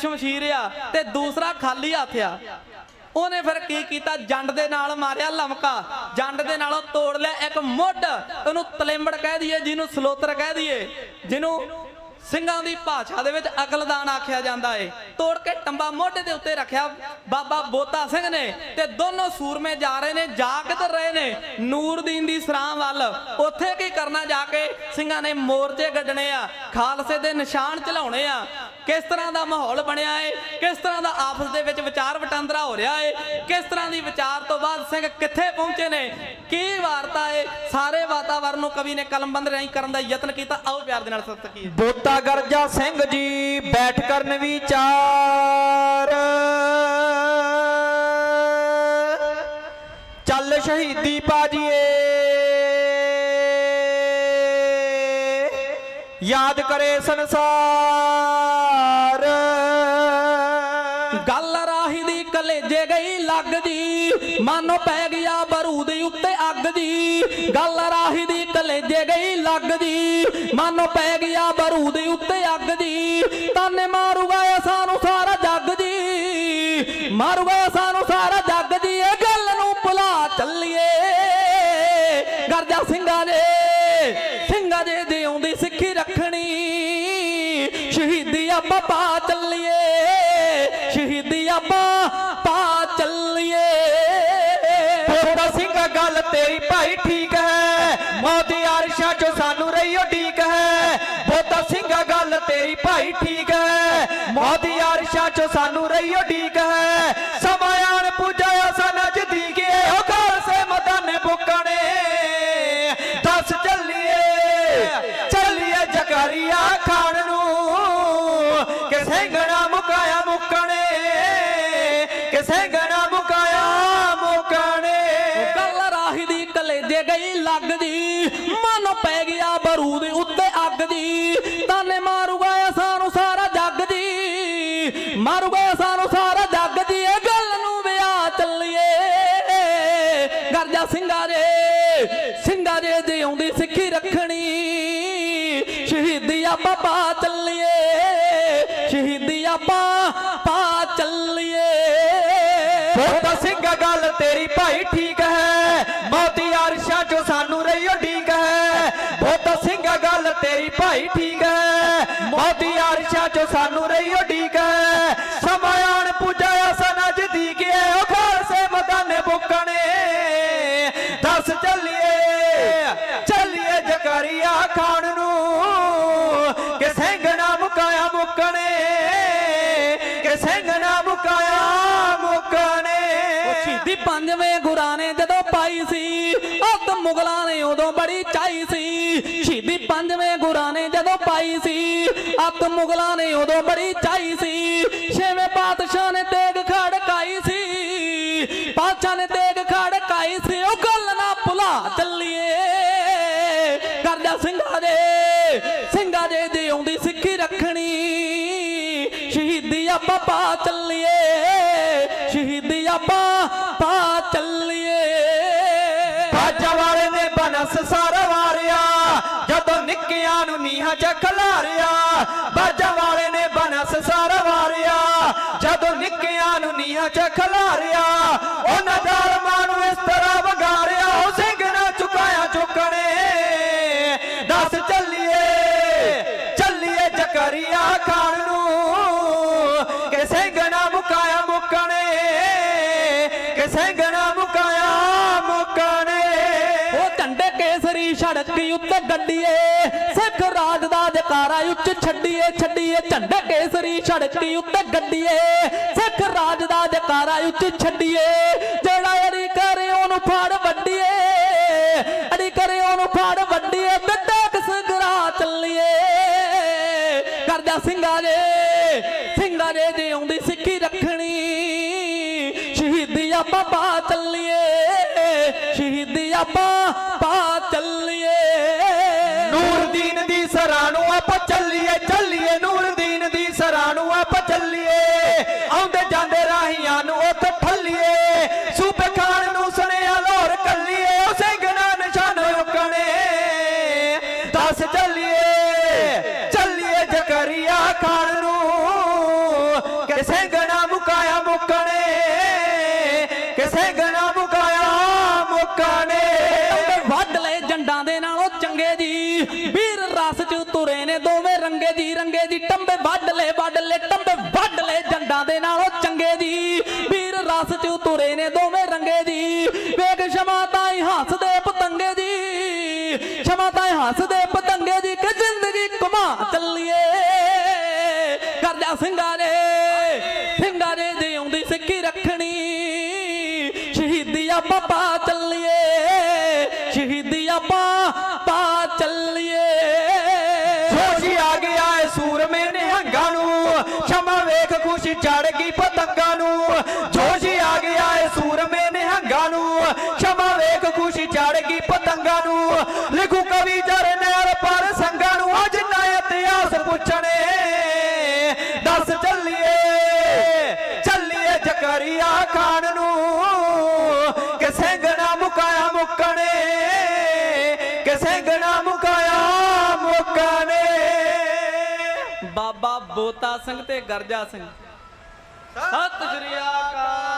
ਸ਼ਮਸ਼ੀਰ ਆ ਤੇ ਦੂਸਰਾ ਖਾਲੀ ਹੱਥ ਆ। ਉਹਨੇ ਫਿਰ ਕੀ ਕੀਤਾ? ਜੰਡ ਦੇ ਨਾਲ ਮਾਰਿਆ ਲਮਕਾ। ਜੰਡ ਦੇ ਨਾਲੋਂ ਤੋੜ ਲਿਆ ਇੱਕ ਮੁੱਢ। ਉਹਨੂੰ ਤਲੇਮੜ ਕਹਿ ਦਈਏ, ਜਿਹਨੂੰ ਸਲੋਤਰ ਕਹਿ ਦਈਏ, ਜਿਹਨੂੰ ਸਿੰਘਾਂ ਦੀ ਭਾਸ਼ਾ ਦੇ ਵਿੱਚ ਅਕਲਦਾਨ ਆਖਿਆ ਜਾਂਦਾ ਏ। ਤੋੜ ਕੇ ਟੰਬਾ ਮੋਢੇ ਦੇ ਉੱਤੇ ਰੱਖਿਆ ਬਾਬਾ ਬੋਤਾ ਸਿੰਘ ਨੇ ਤੇ ਦੋਨੋਂ ਸੂਰਮੇ ਜਾ ਰਹੇ ਨੇ ਜਾ ਕਿੱਧਰ ਰਹੇ ਨੇ ਨੂਰਦੀਨ ਦੀ ਸਰਾਂ ਵੱਲ। ਉੱਥੇ ਕੀ ਕਰਨਾ ਜਾ ਕੇ? ਸਿੰਘਾਂ ਨੇ ਮੋਰਚੇ ਗੱਡਣੇ ਆ, ਖਾਲਸੇ ਦੇ ਨਿਸ਼ਾਨ ਚਲਾਉਣੇ ਆ। ਕਿਸ ਤਰ੍ਹਾਂ ਦਾ ਮਾਹੌਲ ਬਣਿਆ ਏ? ਕਿਸ ਤਰ੍ਹਾਂ ਦਾ ਆਪਸ ਦੇ ਵਿੱਚ ਵਿਚਾਰ ਵਟਾਂਦਰਾ ਹੋ ਰਿਹਾ ਏ? ਕਿਸ ਤਰ੍ਹਾਂ ਦੀ ਵਿਚਾਰ ਤੋਂ ਬਾਅਦ ਸਿੰਘ ਕਿੱਥੇ ਪਹੁੰਚੇ ਨੇ? ਕੀ ਵਾਰਤਾ ਏ? ਸਾਰੇ ਵਾਤਾਵਰਨ ਨੂੰ ਕਵੀ ਨੇ ਕਲਮਬੰਦ ਰਾਹੀਂ ਕਰਨ ਦਾ ਯਤਨ ਕੀਤਾ। ਆਓ ਪਿਆਰ ਦੇ ਨਾਲ ਸਤਿ ਕੀ ਬੋਤਾ ਗਰਜਾ ਸਿੰਘ ਜੀ, ਬੈਠ ਕਰਨ ਵਿਚਾਰ। ਚੱਲ ਸ਼ਹੀਦੀ ਪਾਜੀਏ। ਯਾਦ ਕਰੇ ਸੰਸਾਰ। ਗੱਲ ਰਾਹੀ ਦੀ ਕਲੇਜੇ ਗਈ ਲੱਗ ਜੀ। ਮਾਨੋ ਪੈ ਗਿਆ ਬਰੂਦ ਉੱਤੇ ਅੱਗ ਜੀ। ਗੱਲ ਰਾਹੀ ਦੀ ਕਲੇਜੇ ਗਈ ਲੱਗ ਜੀ। ਪੈ ਗਿਆ ਬਰੂਦ ਉੱਤੇ ਅੱਗ ਜੀ। ਤਾਨੇ ਮਾਰੂਗਾ ਸਾਨੂੰ ਸਾਰਾ ਜੱਗ ਜੀ। ਮਾਰੂਗਾ ਸਾਨੂੰ ਸਾਰਾ ਜੱਗ ਜੀ। ਇਹ ਗੱਲ ਨੂੰ ਭੁਲਾ ਚੱਲੀਏ। ਗਰਜਾ ਸਿੰਘਾਂ ਦੇ ਸਿੰਘਾਂ ਦੇ ਪਾ ਚੱਲੀਏ, ਸ਼ਹੀਦੀ ਆਪਾਂ ਪਾ ਚੱਲੀਏ। ਬੋਤਾ ਸਿੰਘ ਗੱਲ ਤੇਰੀ ਭਾਈ ਠੀਕ ਹੈ, ਮੌਤ ਅਰਸ਼ਾਂ ਚੋਂ ਸਾਨੂੰ ਰਹੀਓ ਠੀਕ ਹੈ। ਬੋਤਾ ਸਿੰਘ ਗੱਲ ਤੇਰੀ ਭਾਈ ਠੀਕ ਹੈ, ਮੌਤ ਅਰਸ਼ਾਂ ਚੋਂ ਸਾਨੂੰ ਰਹੀਓ ਠੀਕ ਹੈ। ਨੂੰ ਕਿ ਮੁਕਾਇਆ ਮੁੱਕਣੇ ਕਿ ਸਿੰਘਣਾ ਮੁਕਾਇਆ ਮੁੱਕਣੇ। ਗੱਲ ਰਾਹੀ ਦੀ ਕਲੇਜੇ ਗਈ ਲੱਗ ਮਨ ਪੈ ਗਿਆ ਬਰੂਦ ਉੱਤੇ ਅੱਗ ਜੀ ਤਾਨੇ ਮਾਰੂਗਾ ਇਹ ਸਾਨੂੰ ਸਾਰਾ ਜੱਗ ਜੀ ਮਾਰੂਗਾ ਇਹ ਸਾਨੂੰ ਸਾਰਾ ਜੱਗ ਜੀ ਇਹ ਗੱਲ ਨੂੰ ਵਿਆਹ ਚੱਲੀਏ। ਗਰਜਾ ਸਿੰਘਾਂ ਦੇ ਸਿੰਘਾਂ ਆਉਂਦੀ ਸਿੱਖੀ ਗੱਲ ਤੇਰੀ ਭਾਈ ਠੀਕ ਹੈ। ਮੌਤੀ ਅਰਸ਼ਾਂ ਚੋਂ ਸਾਨੂੰ ਰਹੀਓ ਠੀਕ ਹੈ। ਬੋਤਾ ਸਿੰਘ ਗੱਲ ਤੇਰੀ ਭਾਈ ਠੀਕ ਹੈ। ਮੌਤੀ ਅਰਸ਼ਾਂ ਚੋਂ ਸਾਨੂੰ ਰਹੀਓ ਪੰਜਵੇਂ ਗੁਰਾਂ ਨੇ ਜਦੋਂ ਪਾਈ ਸੀ ਅੱਤ ਮੁਗਲਾਂ ਨੇ ਉਦੋਂ ਬੜੀ ਚਾਈ ਸੀ। ਸ਼ਹੀਦੀ ਪੰਜਵੇਂ ਗੁਰਾਂ ਨੇ ਜਦੋਂ ਪਾਈ ਸੀ ਅੱਤ ਮੁਗਲਾਂ ਨੇ ਉਦੋਂ ਬੜੀ ਚਾਈ ਸੀ। ਛੇਵੇਂ ਪਾਤਸ਼ਾਹ ਨੇ ਤੇਗ ਖੜਕਾਈ ਸੀ। ਪਾਤਸ਼ਾਹ ਨੇ ਤੇਗ ਖੜਕਾਈ ਸੀ, ਉਹ ਗੱਲ ਨਾ ਭੁਲਾ ਚੱਲੀਏ। ਕਰਜਾ ਸਿੰਘਾਂ ਦੇ ਸਿੰਘਾਂ ਦੇ ਆਪਾਂ ਪਾ ਚੱਲੀਏ। ਬਾਜਾ ਵਾਲੇ ਨੇ ਬਨਸ ਸਾਰਾ ਵਾਰਿਆ, ਜਦੋਂ ਨਿੱਕਿਆਂ ਨੂੰ ਨੀਹਾਂ ਚ ਖਲਾਰਿਆ। ਬਾਜ ਵਾਲੇ ਨੇ ਬਨਸ ਸਾਰਾ ਵਾਰਿਆ, ਜਦੋਂ ਨਿੱਕਿਆਂ ਨੂੰ ਨੀਹਾਂ ਚ ਖਲਾਰਿਆ। ਉਹਨਾਂ ਦਾ ਕੇਸਰੀ ਉੱਤੇ ਗੱਡੀਏ ਸਿੱਖ ਰਾਜ ਦਾ ਜਕਾਰਾ ਉੱਚ ਛੱਡੀਏ ਛੱਡੀਏ ਝੰਡੇ ਕੇਸਰੀ ਸੜਕ ਉੱਤੇ ਗੱਡੀਏ। ਸਿੱਖ ਰਾਜ ਦਾ ਜਕਾਰਾ ਉੱਚ ਛੱਡੀਏ, ਜਿਹੜਾ ਅੜੀ ਕਰੇ ਉਹਨੂੰ ਫੜ ਵੱਡੀਏ ਅੜੀ ਕਰੇ ਉਹਨੂੰ ਫੜ ਵੱਡੀਏ ਬਿੱਟਾ ਕਿਸ ਚੱਲੀਏ। ਕਰਦਾ ਸਿੰਘਾਂ ਦੇ ਸਿੰਘਾਂ ਦੇ ਦੇ ਆਉਂਦੀ ਸਿੱਖੀ ਰੱਖਣੀ। ਸ਼ਹੀਦੀ ਆਪਾਂ ਪਾ ਚੱਲੀਏ, ਸ਼ਹੀਦੀ ਆਪਾਂ ਨੂੰ ਆਪਾਂ ਚੱਲੀਏ। ਆਉਂਦੇ ਵੀਰ ਰਸ ਚ ਤੁਰੇ ਨੇ ਦੋਵੇਂ ਰੰਗੇ ਜੀ ਰੰਗੇ ਜੀ ਟੰਬੇ ਵੱਢ ਲੈ ਵੱਢ ਲੈ ਟੰਬੇ ਵੱਢ ਲੈ ਜੰਡਾਂ ਦੇ ਨਾਲੋਂ ਚੰਗੇ ਜੀ ਵੀਰ ਰਸ ਚ ਤੁਰੇ ਨੇ ਦੋਵੇਂ ਰੰਗੇ ਜੀ ਵੇਖ ਸ਼ਮਾ ਤਾਈ ਹੱਸਦੇ ਪਤੰਗੇ ਜੀ ਸ਼ਮਾ ਤਾਈ ਹੱਸਦੇ ਪਤੰਗੇ ਜੀ ਕਿ ਜ਼ਿੰਦਗੀ ਘੁਮਾ ਚੱਲੀਏ। ਕਰਦਾ ਸਿੰਘਾਂ ਨੇ ਸਿੰਘਾਂ ਆਉਂਦੀ ਸਿੱਖੀ ਰੱਖਣੀ। ਸ਼ਹੀਦੀ ਆਪਾਂ ਪਤੰਗਾਂ ਨੂੰ। ਲਿਖੂ ਕਵੀ ਜਰਨੈਲ ਪਰ ਸੰਗਾਂ ਨੂੰ ਅੱਜ ਨਾ ਇਤਿਹਾਸ ਪੁੱਛਣੇ। ਦੱਸ ਚੱਲੀਏ ਚੱਲੀਏ ਜਕਰੀਆ ਖਾਨ ਨੂੰ। ਕਿਸੇ ਗਣਾ ਮੁਕਾਇਆ ਮੁਕਣੇ, ਕਿਸੇ ਗਣਾ ਮੁਕਾਇਆ ਮੁੱਕਣੇ। ਬਾਬਾ ਬੋਤਾ ਸਿੰਘ ਤੇ ਗਰਜਾ ਸਿੰਘ। ਸਤਿ ਸ਼੍ਰੀ ਅਕਾਲ।